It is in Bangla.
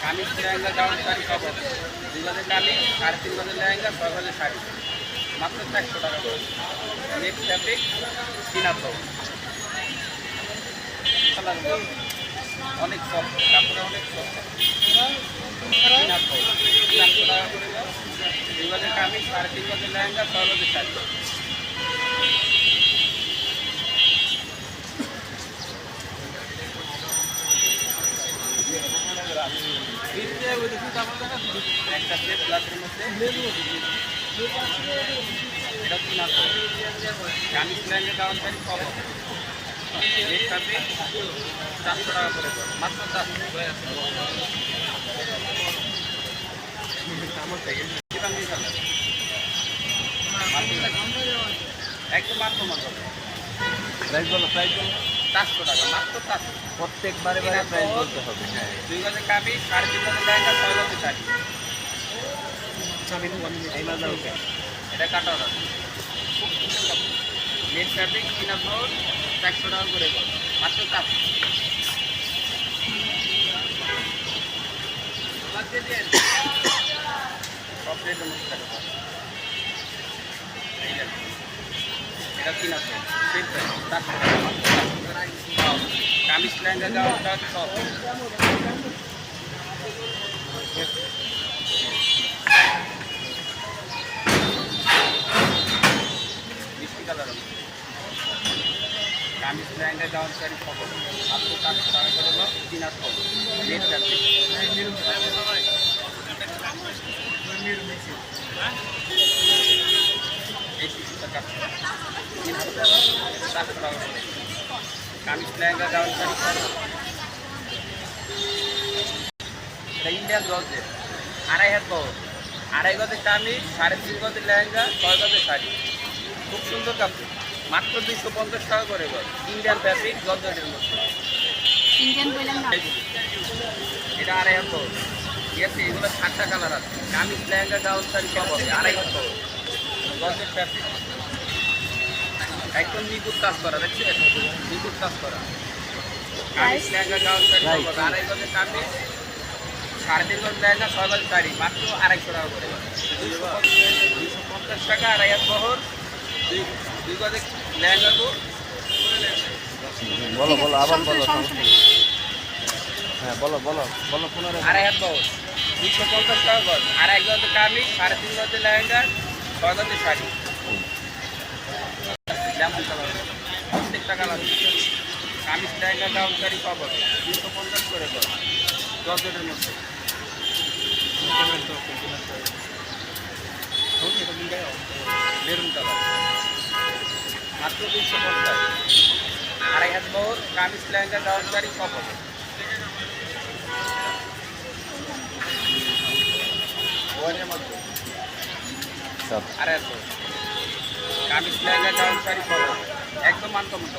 কামিজ লেহেঙ্গা গাউন শাড়ি সব হবে দুই গজের কালি সাড়ে তিন গজের লেহেঙ্গা ছয় গজের শাড়ি মাত্র চারশো টাকা করে নেট তিন আছে অনেক সব কাপড়ে অনেক সব আছে চারশো টাকা করে দুই গজের কামিজ সাড়ে তিন গজের লেহেঙ্গা ছয় গজের একটা সেট গ্লাসের মধ্যে এটা তিন আছে কামিজ লেহেঙ্গা গাউন শাড়ি সব হবে রেট থাকবে চারশো টাকা করে। মাত্র চারশো ফেললেন? একদম মাত্র মাত্র প্রাইস বলো প্রাইস বলো। চারশো টাকা মাত্র চারশো প্রত্যেকবারে বারে প্রাইস বলতে হবে। হ্যাঁ দুই গজে কাবি সাড়ে তিন গজে লেহেঙ্গা ছয় গজে শাড়ি এই কে? এটা কাটা হবে নেট ফ্যাব্রিক কিনা ফ্লোর চারশো টাকা করে পড়বে। মাত্র চারশো। সব রেট যে, এটা তিন আছে সেট প্রাইস চারশো টাকা। কামিজ লেহেঙ্গা মিষ্টি হবে। চারশো টাকা করে হলো তিন আর রেট ফ্যাব্রিক এই টিস্যুটা কাটছে তিন হাজার চারশো টাকা করে কামিজ লেহেঙ্গা গাউন শাড়ি এটা ইন্ডিয়ান গজের আড়াই হাত বহর আড়াই গজের কামিজ সাড়ে তিন গজের লেহেঙ্গা ছয় গজের শাড়ি। খুব সুন্দর কাপড়। মাত্র দুইশো পঞ্চাশ টাকা করে গজ ইন্ডিয়ান ফ্যাব্রিক গজের মধ্যে। ইন্ডিয়ান এটা আড়াই হাত বহর ঠিক আছে এগুলো সাতটা কালার আছে। কামিজ লেহেঙ্গা গাউন শাড়ি সব হবে আড়াই হাত বহর গজের ফ্যাব্রিক একদম নিখুঁত কাজ করা দেখছেন? নিখুঁত কাজ করা। আড়াই গজের কামিজ সাড়ে তিন গজ লেহেঙ্গা ছয় গজ শাড়ি মাত্র আড়াইশো টাকা করে। দুইশো পঞ্চাশ টাকা আড়াই হাত বহর। দুই দুই গজে লেহেঙ্গা গো। বলো বলো আবার বলো হ্যাঁ বলো বলো বলো পুনরায় আড়াই হাত বহর। দুইশো পঞ্চাশ টাকা গজ। আড়াই গজে কামিজ সাড়ে তিন গজে লেহেঙ্গা ছয় গজে শাড়ি। লেমন কালার প্রত্যেকটা কালার কামিজ গাউন শাড়ি সব হবে দুইশো পঞ্চাশ করে গজ জর্জেটের মধ্যে। মেরুন কালার মাত্র দুইশো পঞ্চাশ। আড়াই হাত বহর কামিজ লেহেঙ্গা সব হবে সব। আড়াই হাত বহর কামিজ লেহেঙ্গা গাউন শাড়ি সব একদম মানকমন